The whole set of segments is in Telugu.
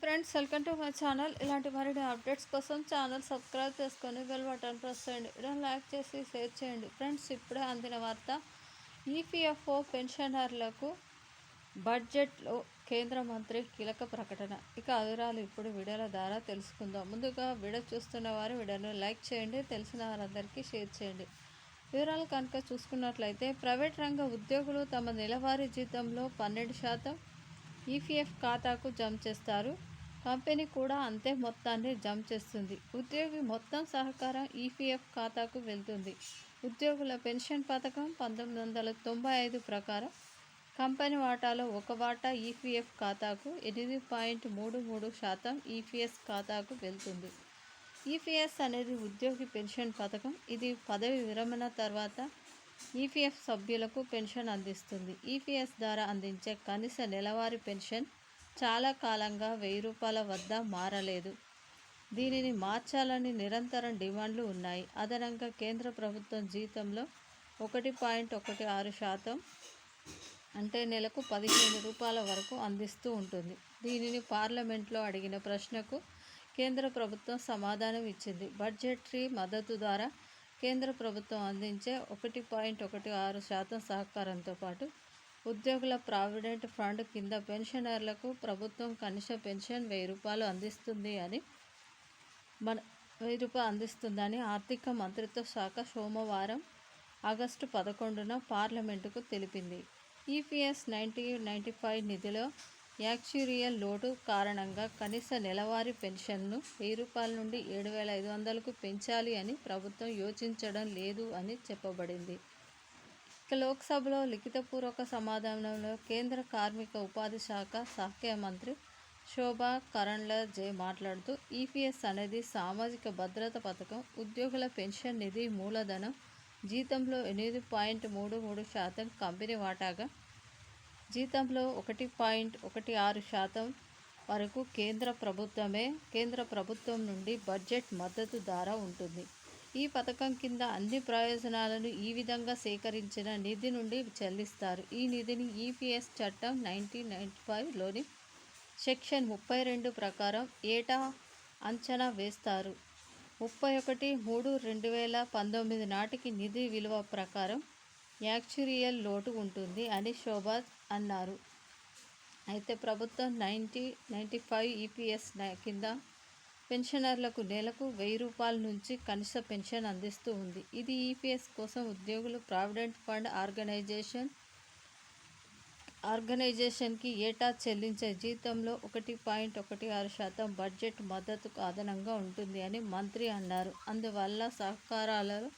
Friends welcome to my channel. ఇలాంటి మరిన్ని అప్డేట్స్ కోసం ఛానల్ సబ్స్క్రైబ్ చేసుకొని బెల్ బటన్ ప్రెస్ చేయండి. ఇలా లైక్ చేసి షేర్ చేయండి. ఫ్రెండ్స్ ఇప్పుడే అందిన వార్త. ఈపీఎఫ్ఓ పెన్షనర్లకు బడ్జెట్లో కేంద్ర మంత్రి కీలక ప్రకటన. ఇక వివరాలు ఇప్పుడు వీడియోల ద్వారా తెలుసుకుందాం. ముందుగా వీడియో చూస్తున్న వారు వీడియోను లైక్ చేయండి తెలిసిన వారందరికీ షేర్ చేయండి. వివరాలు కనుక చూసుకున్నట్లయితే ప్రైవేట్ రంగ ఉద్యోగులు తమ నెలవారీ జీతంలో పన్నెండు శాతం ఈపీఎఫ్ ఖాతాకు జమ చేస్తారు. కంపెనీ కూడా అంతే మొత్తాన్ని జమ చేస్తుంది. ఉద్యోగి మొత్తం సహకారం ఈపీఎఫ్ ఖాతాకు వెళ్తుంది. ఉద్యోగుల పెన్షన్ పథకం పంతొమ్మిది వందల తొంభై ఐదు ప్రకారం కంపెనీ వాటాలో ఒక వాటా ఈపీఎఫ్ ఖాతాకు ఎనిమిది పాయింట్ మూడు మూడు శాతం ఈపీఎస్ ఖాతాకు వెళ్తుంది. ఈపీఎస్ అనేది ఉద్యోగి పెన్షన్ పథకం. ఇది పదవి విరమణ తర్వాత ఈపీఎఫ్ సభ్యులకు పెన్షన్ అందిస్తుంది. ఈపీఎస్ ద్వారా అందించే కనీస నెలవారీ పెన్షన్ చాలా కాలంగా వెయ్యి రూపాయల వద్ద మారలేదు. దీనిని మార్చాలని నిరంతరం డిమాండ్లు ఉన్నాయి. అదనంగా కేంద్ర ప్రభుత్వం జీతంలో ఒకటి పాయింట్ ఒకటి ఆరు శాతం అంటే నెలకు పదిహేను రూపాయల వరకు అందిస్తూ ఉంటుంది. దీనిని పార్లమెంట్లో అడిగిన ప్రశ్నకు కేంద్ర ప్రభుత్వం సమాధానం ఇచ్చింది. బడ్జెటరీ మద్దతు ద్వారా కేంద్ర ప్రభుత్వం అందించే ఒకటి పాయింట్ ఒకటి ఆరు శాతం సహకారంతో పాటు ఉద్యోగుల ప్రావిడెంట్ ఫండ్ కింద పెన్షనర్లకు ప్రభుత్వం కనీస పెన్షన్ వెయ్యి రూపాయలు అందిస్తుంది అని మన వెయ్యి రూపాయలు అందిస్తుందని ఆర్థిక మంత్రిత్వ శాఖ సోమవారం ఆగస్టు పదకొండున పార్లమెంటుకు తెలిపింది. ఈపీఎస్ నైంటీ నైంటీ ఫైవ్ నిధిలో యాక్చురియల్ లోటు కారణంగా కనీస నెలవారీ పెన్షన్ను వెయ్యి రూపాయల నుండి ఏడు వేల ఐదు వందలకు పెంచాలి అని ప్రభుత్వం యోచించడం లేదు అని చెప్పబడింది. ఇక లోక్సభలో లిఖితపూర్వక సమాధానంలో కేంద్ర కార్మిక ఉపాధి శాఖ సహాయ మంత్రి శోభా కరణ్లజే మాట్లాడుతూ ఈపీఎస్ అనేది సామాజిక భద్రత పథకం ఉద్యోగుల పెన్షన్ నిధి మూలధనం జీతంలో ఎనిమిది పాయింట్ మూడు మూడు శాతం కంపెనీ వాటాగా జీతంలో ఒకటి పాయింట్ ఒకటి ఆరు శాతం వరకు కేంద్ర ప్రభుత్వమే కేంద్ర ప్రభుత్వం నుండి బడ్జెట్ మద్దతు ద్వారా ఉంటుంది. ఈ పథకం కింద అన్ని ప్రయోజనాలను ఈ విధంగా సేకరించిన నిధి నుండి చెల్లిస్తారు. ఈ నిధిని ఈపీఎస్ చట్టం నైన్టీన్ నైంటీ ఫైవ్లోని సెక్షన్ ముప్పై రెండు ప్రకారం ఏటా అంచనా వేస్తారు. ముప్పై ఒకటి మూడు రెండు వేల పంతొమ్మిది నాటికి నిధి విలువ ప్రకారం యాక్చురియల్ లోటు ఉంటుంది అని శోభా అన్నారు. అయితే ప్రభుత్వం నైంటీ నైంటీ ఫైవ్ ఈపీఎస్ కింద పెన్షనర్లకు నెలకు వెయ్యి రూపాయల నుంచి కనీస పెన్షన్ అందిస్తూ ఉంది. ఇది ఈపీఎస్ కోసం ఉద్యోగులు ప్రావిడెంట్ ఫండ్ ఆర్గనైజేషన్ ఆర్గనైజేషన్కి ఏటా చెల్లించే జీతంలో ఒకటి పాయింట్ ఒకటి ఆరు శాతం బడ్జెట్ మద్దతుకు అదనంగా ఉంటుంది అని మంత్రి అన్నారు. అందువల్ల సహకారాలలో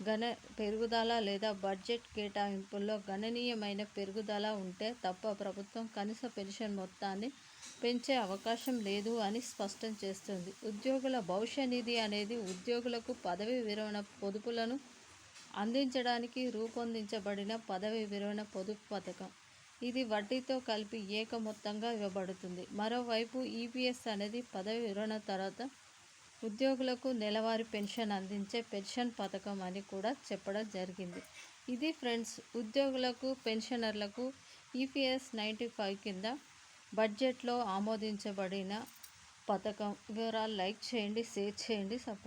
గణ పెరుగుదల లేదా బడ్జెట్ కేటాయింపుల్లో గణనీయమైన పెరుగుదల ఉంటే తప్ప ప్రభుత్వం కనీస పెన్షన్ మొత్తాన్ని పెంచే అవకాశం లేదు అని స్పష్టం చేస్తుంది. ఉద్యోగుల భవిష్య నిధి అనేది ఉద్యోగులకు పదవి విరమణ పొదుపులను అందించడానికి రూపొందించబడిన పదవి విరమణ పొదుపు పథకం. ఇది వడ్డీతో కలిపి ఏక మొత్తంగా ఇవ్వబడుతుంది. మరోవైపు ఈపీఎస్ అనేది పదవి విరమణ తర్వాత ఉద్యోగులకు నెలవారీ పెన్షన్ అందించే పెన్షన్ పథకం అని కూడా చెప్పడం జరిగింది. ఇది ఫ్రెండ్స్ ఉద్యోగులకు పెన్షనర్లకు ఈపీఎస్ నైంటీ ఫైవ్ కింద బడ్జెట్లో ఆమోదించబడిన పథకం. వివరాలు లైక్ చేయండి షేర్ చేయండి సపోర్ట్